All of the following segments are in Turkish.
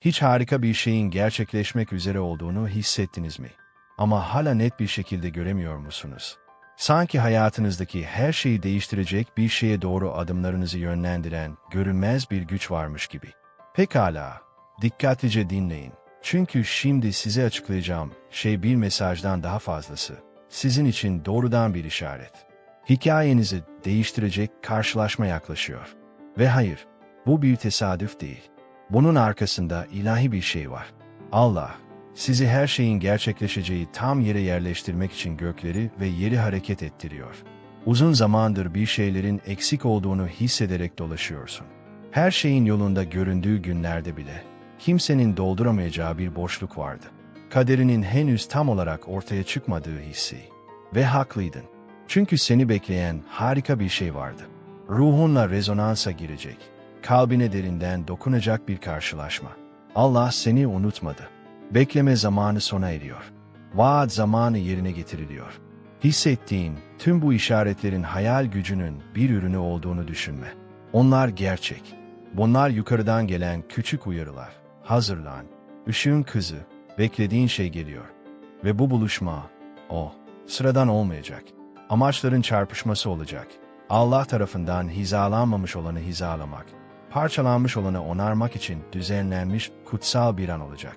Hiç harika bir şeyin gerçekleşmek üzere olduğunu hissettiniz mi? Ama hala net bir şekilde göremiyor musunuz? Sanki hayatınızdaki her şeyi değiştirecek bir şeye doğru adımlarınızı yönlendiren görünmez bir güç varmış gibi. Pekala, dikkatlice dinleyin. Çünkü şimdi size açıklayacağım şey bir mesajdan daha fazlası. Sizin için doğrudan bir işaret. Hikayenizi değiştirecek karşılaşma yaklaşıyor. Ve hayır, bu bir tesadüf değil. Bunun arkasında ilahi bir şey var. Allah, sizi her şeyin gerçekleşeceği tam yere yerleştirmek için gökleri ve yeri hareket ettiriyor. Uzun zamandır bir şeylerin eksik olduğunu hissederek dolaşıyorsun. Her şeyin yolunda göründüğü günlerde bile kimsenin dolduramayacağı bir boşluk vardı. Kaderinin henüz tam olarak ortaya çıkmadığı hissi. Ve haklıydın. Çünkü seni bekleyen harika bir şey vardı. Ruhunla rezonansa girecek, kalbine derinden dokunacak bir karşılaşma. Allah seni unutmadı. Bekleme zamanı sona eriyor. Vaat zamanı yerine getiriliyor. Hissettiğin tüm bu işaretlerin hayal gücünün bir ürünü olduğunu düşünme. Onlar gerçek. Bunlar yukarıdan gelen küçük uyarılar. Hazırlan. Işığın kızı, beklediğin şey geliyor. Ve bu buluşma, o, sıradan olmayacak. Amaçların çarpışması olacak. Allah tarafından hizalanmamış olanı hizalamak, parçalanmış olanı onarmak için düzenlenmiş kutsal bir an olacak.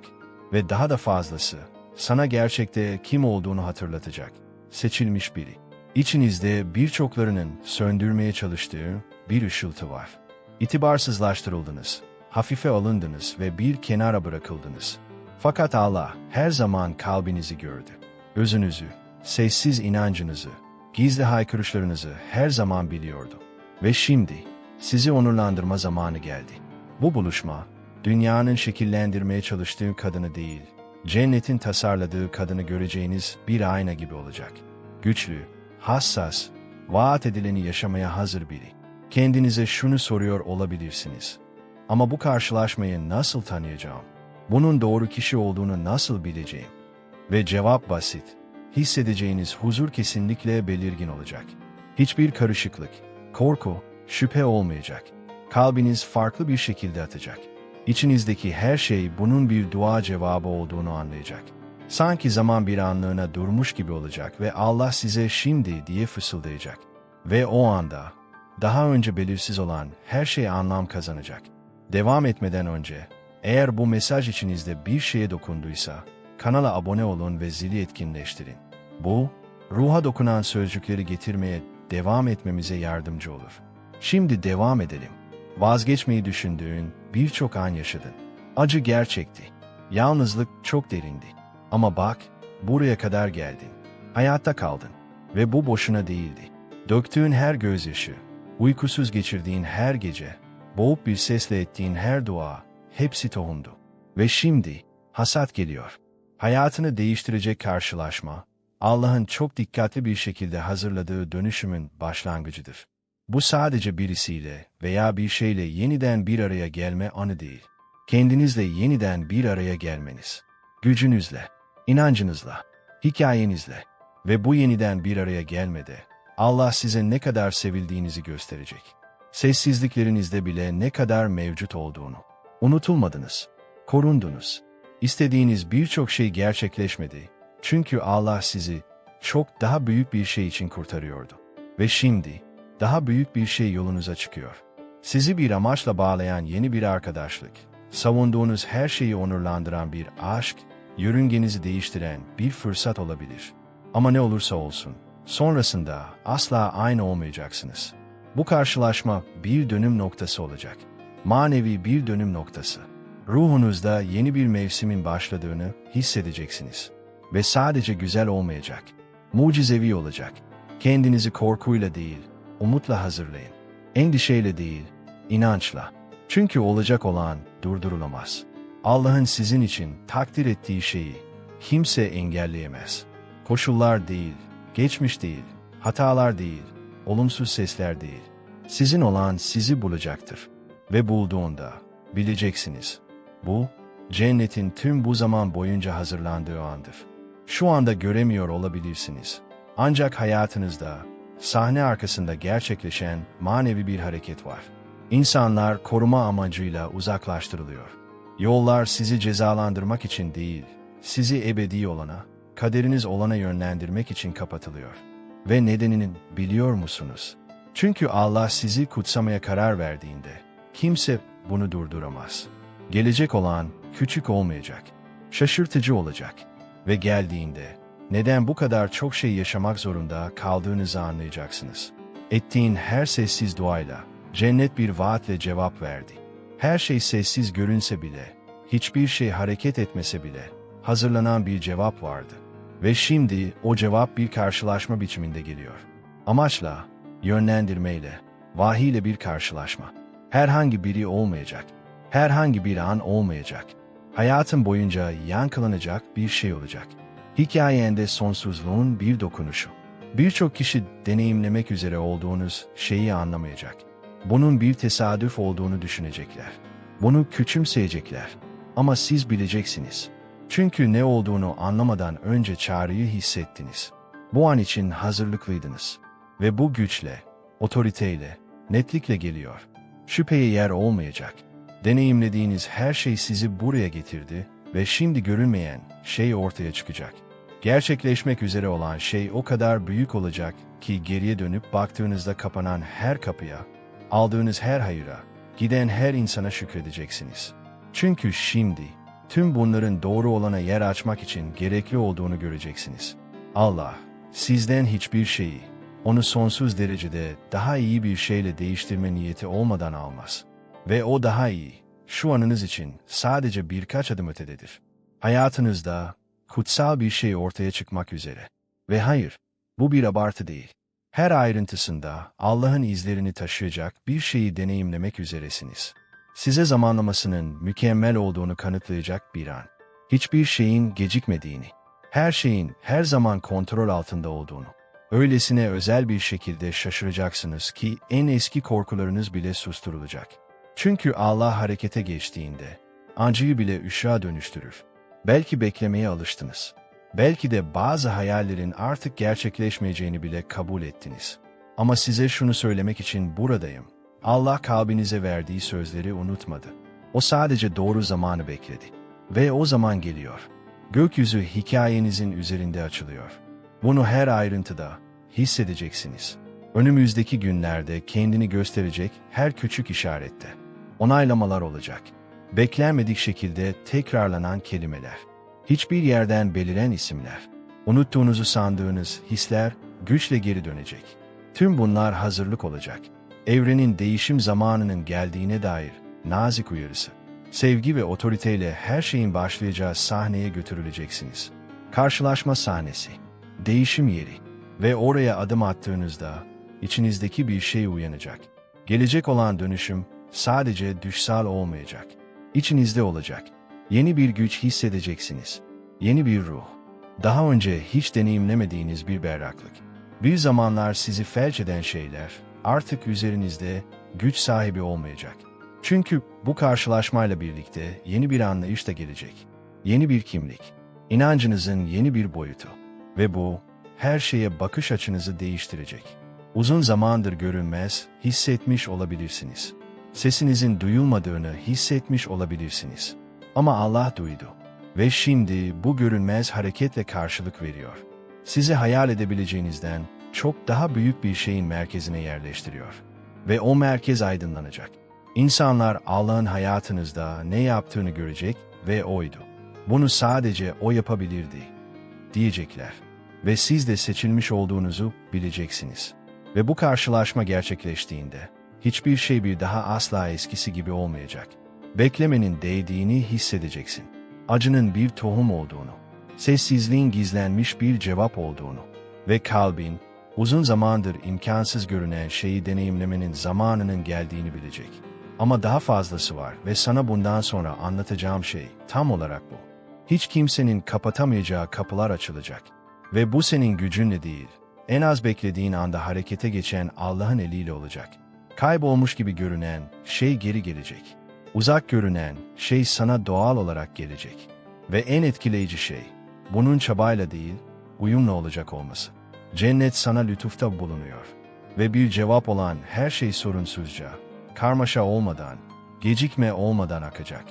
Ve daha da fazlası, sana gerçekte kim olduğunu hatırlatacak. Seçilmiş biri. İçinizde birçoklarının söndürmeye çalıştığı bir ışıltı var. İtibarsızlaştırıldınız, hafife alındınız ve bir kenara bırakıldınız. Fakat Allah her zaman kalbinizi gördü. Özünüzü, sessiz inancınızı, gizli haykırışlarınızı her zaman biliyordu. Ve şimdi sizi onurlandırma zamanı geldi. Bu buluşma, dünyanın şekillendirmeye çalıştığı kadını değil, cennetin tasarladığı kadını göreceğiniz bir ayna gibi olacak. Güçlü, hassas, vaat edileni yaşamaya hazır biri. Kendinize şunu soruyor olabilirsiniz. Ama bu karşılaşmayı nasıl tanıyacağım? Bunun doğru kişi olduğunu nasıl bileceğim? Ve cevap basit. Hissedeceğiniz huzur kesinlikle belirgin olacak. Hiçbir karışıklık, korku, şüphe olmayacak. Kalbiniz farklı bir şekilde atacak. İçinizdeki her şey bunun bir dua cevabı olduğunu anlayacak. Sanki zaman bir anlığına durmuş gibi olacak ve Allah size şimdi diye fısıldayacak. Ve o anda daha önce belirsiz olan her şey anlam kazanacak. Devam etmeden önce, eğer bu mesaj içinizde bir şeye dokunduysa, kanala abone olun ve zili etkinleştirin. Bu, ruha dokunan sözcükleri getirmeye devam etmemize yardımcı olur. Şimdi devam edelim. Vazgeçmeyi düşündüğün birçok an yaşadın. Acı gerçekti. Yalnızlık çok derindi. Ama bak, buraya kadar geldin. Hayatta kaldın. Ve bu boşuna değildi. Döktüğün her gözyaşı, uykusuz geçirdiğin her gece, boğup bir sesle ettiğin her dua, hepsi tohumdu. Ve şimdi, hasat geliyor. Hayatını değiştirecek karşılaşma, Allah'ın çok dikkatli bir şekilde hazırladığı dönüşümün başlangıcıdır. Bu sadece birisiyle veya bir şeyle yeniden bir araya gelme anı değil. Kendinizle yeniden bir araya gelmeniz. Gücünüzle, inancınızla, hikayenizle ve bu yeniden bir araya gelmede Allah size ne kadar sevildiğinizi gösterecek. Sessizliklerinizde bile ne kadar mevcut olduğunu. Unutulmadınız, korundunuz. İstediğiniz birçok şey gerçekleşmedi. Çünkü Allah sizi çok daha büyük bir şey için kurtarıyordu. Ve şimdi daha büyük bir şey yolunuza çıkıyor. Sizi bir amaçla bağlayan yeni bir arkadaşlık, savunduğunuz her şeyi onurlandıran bir aşk, yörüngenizi değiştiren bir fırsat olabilir. Ama ne olursa olsun, sonrasında asla aynı olmayacaksınız. Bu karşılaşma bir dönüm noktası olacak. Manevi bir dönüm noktası. Ruhunuzda yeni bir mevsimin başladığını hissedeceksiniz. Ve sadece güzel olmayacak. Mucizevi olacak. Kendinizi korkuyla değil, umutla hazırlayın. Endişeyle değil, inançla. Çünkü olacak olan durdurulamaz. Allah'ın sizin için takdir ettiği şeyi kimse engelleyemez. Koşullar değil, geçmiş değil, hatalar değil, olumsuz sesler değil. Sizin olan sizi bulacaktır. Ve bulduğunda bileceksiniz. Bu, cennetin tüm bu zaman boyunca hazırlandığı andır. Şu anda göremiyor olabilirsiniz. Ancak hayatınızda, sahne arkasında gerçekleşen manevi bir hareket var. İnsanlar koruma amacıyla uzaklaştırılıyor. Yollar sizi cezalandırmak için değil, sizi ebedi olana, kaderiniz olana yönlendirmek için kapatılıyor. Ve nedenini biliyor musunuz? Çünkü Allah sizi kutsamaya karar verdiğinde, kimse bunu durduramaz. Gelecek olan küçük olmayacak, şaşırtıcı olacak ve geldiğinde neden bu kadar çok şey yaşamak zorunda kaldığınızı anlayacaksınız. Ettiğin her sessiz duayla cennet bir vaatle cevap verdi. Her şey sessiz görünse bile, hiçbir şey hareket etmese bile hazırlanan bir cevap vardı. Ve şimdi o cevap bir karşılaşma biçiminde geliyor. Amaçla, yönlendirmeyle, vahiyle bir karşılaşma. Herhangi biri olmayacak. Herhangi bir an olmayacak. Hayatın boyunca yankılanacak bir şey olacak. Hikayende sonsuzluğun bir dokunuşu. Birçok kişi deneyimlemek üzere olduğunuz şeyi anlamayacak. Bunun bir tesadüf olduğunu düşünecekler. Bunu küçümseyecekler. Ama siz bileceksiniz. Çünkü ne olduğunu anlamadan önce çağrıyı hissettiniz. Bu an için hazırlıklıydınız. Ve bu güçle, otoriteyle, netlikle geliyor. Şüpheye yer olmayacak. Deneyimlediğiniz her şey sizi buraya getirdi ve şimdi görünmeyen şey ortaya çıkacak. Gerçekleşmek üzere olan şey o kadar büyük olacak ki geriye dönüp baktığınızda kapanan her kapıya, aldığınız her hayıra, giden her insana şükredeceksiniz. Çünkü şimdi tüm bunların doğru olana yer açmak için gerekli olduğunu göreceksiniz. Allah, sizden hiçbir şeyi, onu sonsuz derecede daha iyi bir şeyle değiştirme niyeti olmadan almaz. Ve o daha iyi, şu anınız için sadece birkaç adım ötededir. Hayatınızda kutsal bir şey ortaya çıkmak üzere. Ve hayır, bu bir abartı değil. Her ayrıntısında Allah'ın izlerini taşıyacak bir şeyi deneyimlemek üzeresiniz. Size zamanlamasının mükemmel olduğunu kanıtlayacak bir an. Hiçbir şeyin gecikmediğini, her şeyin her zaman kontrol altında olduğunu. Öylesine özel bir şekilde şaşıracaksınız ki en eski korkularınız bile susturulacak. Çünkü Allah harekete geçtiğinde, acıyı bile ışığa dönüştürür. Belki beklemeye alıştınız. Belki de bazı hayallerin artık gerçekleşmeyeceğini bile kabul ettiniz. Ama size şunu söylemek için buradayım. Allah kalbinize verdiği sözleri unutmadı. O sadece doğru zamanı bekledi. Ve o zaman geliyor. Gökyüzü hikayenizin üzerinde açılıyor. Bunu her ayrıntıda hissedeceksiniz. Önümüzdeki günlerde kendini gösterecek her küçük işarette. Onaylamalar olacak. Beklenmedik şekilde tekrarlanan kelimeler. Hiçbir yerden beliren isimler. Unuttuğunuzu sandığınız hisler güçle geri dönecek. Tüm bunlar hazırlık olacak. Evrenin değişim zamanının geldiğine dair nazik uyarısı. Sevgi ve otoriteyle her şeyin başlayacağı sahneye götürüleceksiniz. Karşılaşma sahnesi, değişim yeri ve oraya adım attığınızda içinizdeki bir şey uyanacak. Gelecek olan dönüşüm sadece düşsal olmayacak. İçinizde olacak. Yeni bir güç hissedeceksiniz. Yeni bir ruh. Daha önce hiç deneyimlemediğiniz bir berraklık. Bir zamanlar sizi felç eden şeyler artık üzerinizde güç sahibi olmayacak. Çünkü bu karşılaşmayla birlikte yeni bir anlayış da gelecek. Yeni bir kimlik. inancınızın yeni bir boyutu. Ve bu her şeye bakış açınızı değiştirecek. Uzun zamandır görünmez, hissetmiş olabilirsiniz. Sesinizin duyulmadığını hissetmiş olabilirsiniz. Ama Allah duydu. Ve şimdi bu görünmez hareketle karşılık veriyor. Sizi hayal edebileceğinizden çok daha büyük bir şeyin merkezine yerleştiriyor. Ve o merkez aydınlanacak. İnsanlar Allah'ın hayatınızda ne yaptığını görecek ve oydu. Bunu sadece o yapabilirdi, diyecekler. Ve siz de seçilmiş olduğunuzu bileceksiniz. Ve bu karşılaşma gerçekleştiğinde, hiçbir şey bir daha asla eskisi gibi olmayacak. Beklemenin değdiğini hissedeceksin. Acının bir tohum olduğunu, sessizliğin gizlenmiş bir cevap olduğunu ve kalbin uzun zamandır imkansız görünen şeyi deneyimlemenin zamanının geldiğini bilecek. Ama daha fazlası var ve sana bundan sonra anlatacağım şey tam olarak bu. Hiç kimsenin kapatamayacağı kapılar açılacak. Ve bu senin gücünle değil, en az beklediğin anda harekete geçen Allah'ın eliyle olacak. Kaybolmuş gibi görünen şey geri gelecek. Uzak görünen şey sana doğal olarak gelecek. Ve en etkileyici şey, bunun çabayla değil, uyumla olacak olması. Cennet sana lütufta bulunuyor. Ve bir cevap olan her şey sorunsuzca, karmaşa olmadan, gecikme olmadan akacak.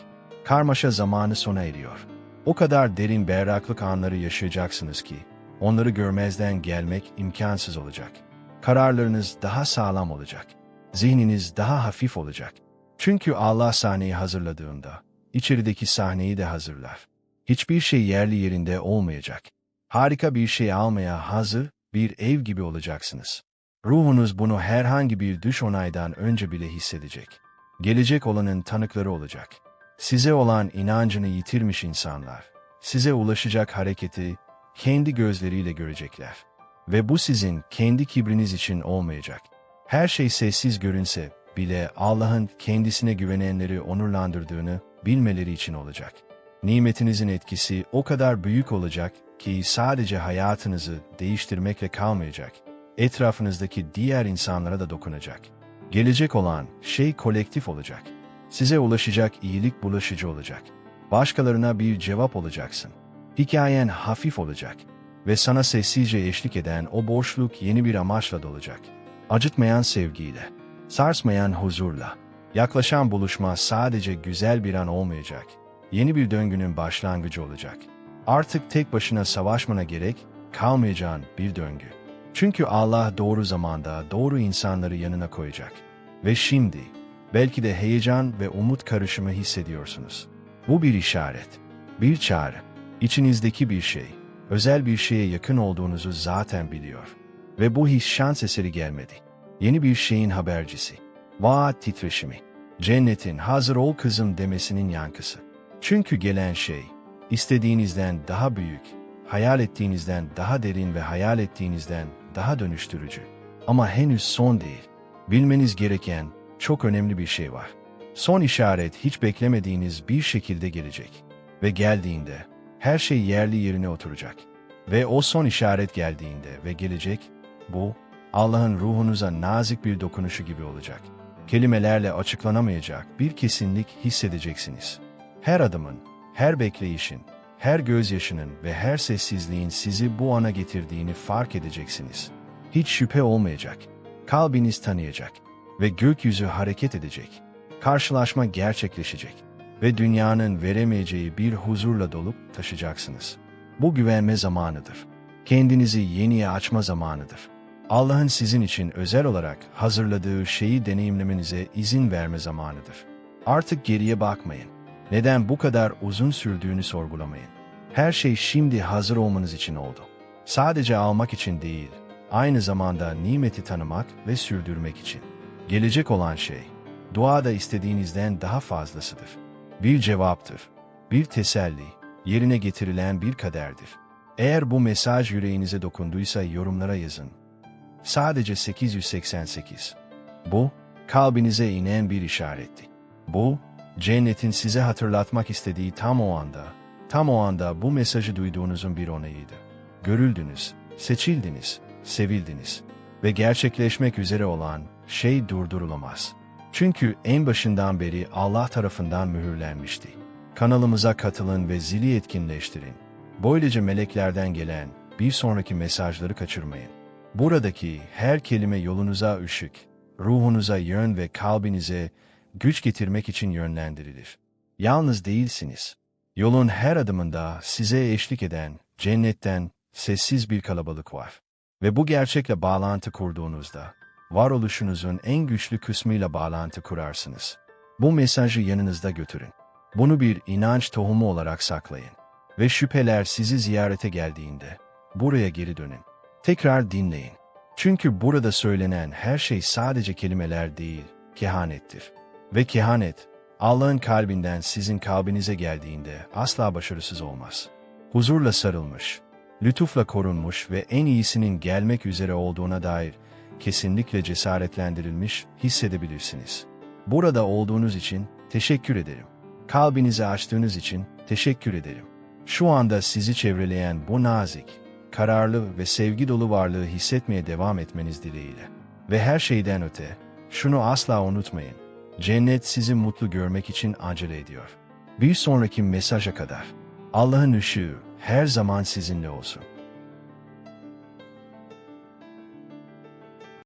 Karmaşa zamanı sona eriyor. O kadar derin berraklık anları yaşayacaksınız ki, onları görmezden gelmek imkansız olacak. Kararlarınız daha sağlam olacak. Zihniniz daha hafif olacak. Çünkü Allah sahneyi hazırladığında, içerideki sahneyi de hazırlar. Hiçbir şey yerli yerinde olmayacak. Harika bir şey almaya hazır bir ev gibi olacaksınız. Ruhunuz bunu herhangi bir düş onaydan önce bile hissedecek. Gelecek olanın tanıkları olacak. Size olan inancını yitirmiş insanlar, size ulaşacak hareketi kendi gözleriyle görecekler. Ve bu sizin kendi kibriniz için olmayacak. Her şey sessiz görünse bile Allah'ın kendisine güvenenleri onurlandırdığını bilmeleri için olacak. Nimetinizin etkisi o kadar büyük olacak ki sadece hayatınızı değiştirmekle kalmayacak. Etrafınızdaki diğer insanlara da dokunacak. Gelecek olan şey kolektif olacak. Size ulaşacak iyilik bulaşıcı olacak. Başkalarına bir cevap olacaksın. Hikayen hafif olacak ve sana sessizce eşlik eden o boşluk yeni bir amaçla dolacak. Acıtmayan sevgiyle, sarsmayan huzurla. Yaklaşan buluşma sadece güzel bir an olmayacak. Yeni bir döngünün başlangıcı olacak. Artık tek başına savaşmana gerek kalmayacağın bir döngü. Çünkü Allah doğru zamanda doğru insanları yanına koyacak. Ve şimdi belki de heyecan ve umut karışımı hissediyorsunuz. Bu bir işaret, bir çağrı. İçinizdeki bir şey, özel bir şeye yakın olduğunuzu zaten biliyor. Ve bu his şans eseri gelmedi. Yeni bir şeyin habercisi. Vaat titreşimi. Cennetin hazır ol kızım demesinin yankısı. Çünkü gelen şey, istediğinizden daha büyük, hayal ettiğinizden daha derin ve hayal ettiğinizden daha dönüştürücü. Ama henüz son değil. Bilmeniz gereken çok önemli bir şey var. Son işaret hiç beklemediğiniz bir şekilde gelecek. Ve geldiğinde her şey yerli yerine oturacak. Ve o son işaret geldiğinde ve gelecek, bu Allah'ın ruhunuza nazik bir dokunuşu gibi olacak. Kelimelerle açıklanamayacak bir kesinlik hissedeceksiniz. Her adımın, her bekleyişin, her gözyaşının ve her sessizliğin sizi bu ana getirdiğini fark edeceksiniz. Hiç şüphe olmayacak. Kalbiniz tanıyacak ve gökyüzü hareket edecek. Karşılaşma gerçekleşecek ve dünyanın veremeyeceği bir huzurla dolup taşacaksınız. Bu güvenme zamanıdır. Kendinizi yeniye açma zamanıdır. Allah'ın sizin için özel olarak hazırladığı şeyi deneyimlemenize izin verme zamanıdır. Artık geriye bakmayın. Neden bu kadar uzun sürdüğünü sorgulamayın. Her şey şimdi hazır olmanız için oldu. Sadece almak için değil, aynı zamanda nimeti tanımak ve sürdürmek için. Gelecek olan şey, duada istediğinizden daha fazlasıdır. Bir cevaptır, bir teselli, yerine getirilen bir kaderdir. Eğer bu mesaj yüreğinize dokunduysa yorumlara yazın. Sadece 888. Bu, kalbinize inen bir işaretti. Bu, cennetin size hatırlatmak istediği tam o anda, tam o anda bu mesajı duyduğunuzun bir onayıydı. Görüldünüz, seçildiniz, sevildiniz ve gerçekleşmek üzere olan şey durdurulamaz. Çünkü en başından beri Allah tarafından mühürlenmişti. Kanalımıza katılın ve zili etkinleştirin. Böylece meleklerden gelen bir sonraki mesajları kaçırmayın. Buradaki her kelime yolunuza ışık, ruhunuza yön ve kalbinize güç getirmek için yönlendirilir. Yalnız değilsiniz. Yolun her adımında size eşlik eden cennetten sessiz bir kalabalık var. Ve bu gerçekle bağlantı kurduğunuzda, varoluşunuzun en güçlü kısmıyla bağlantı kurarsınız. Bu mesajı yanınızda götürün. Bunu bir inanç tohumu olarak saklayın. Ve şüpheler sizi ziyarete geldiğinde, buraya geri dönün. Tekrar dinleyin. Çünkü burada söylenen her şey sadece kelimeler değil, kehanettir. Ve kehanet, Allah'ın kalbinden sizin kalbinize geldiğinde asla başarısız olmaz. Huzurla sarılmış, lütufla korunmuş ve en iyisinin gelmek üzere olduğuna dair kesinlikle cesaretlendirilmiş hissedebilirsiniz. Burada olduğunuz için teşekkür ederim. Kalbinizi açtığınız için teşekkür ederim. Şu anda sizi çevreleyen bu nazik, kararlı ve sevgi dolu varlığı hissetmeye devam etmeniz dileğiyle. Ve her şeyden öte, şunu asla unutmayın. Cennet sizi mutlu görmek için acele ediyor. Bir sonraki mesaja kadar Allah'ın ışığı her zaman sizinle olsun.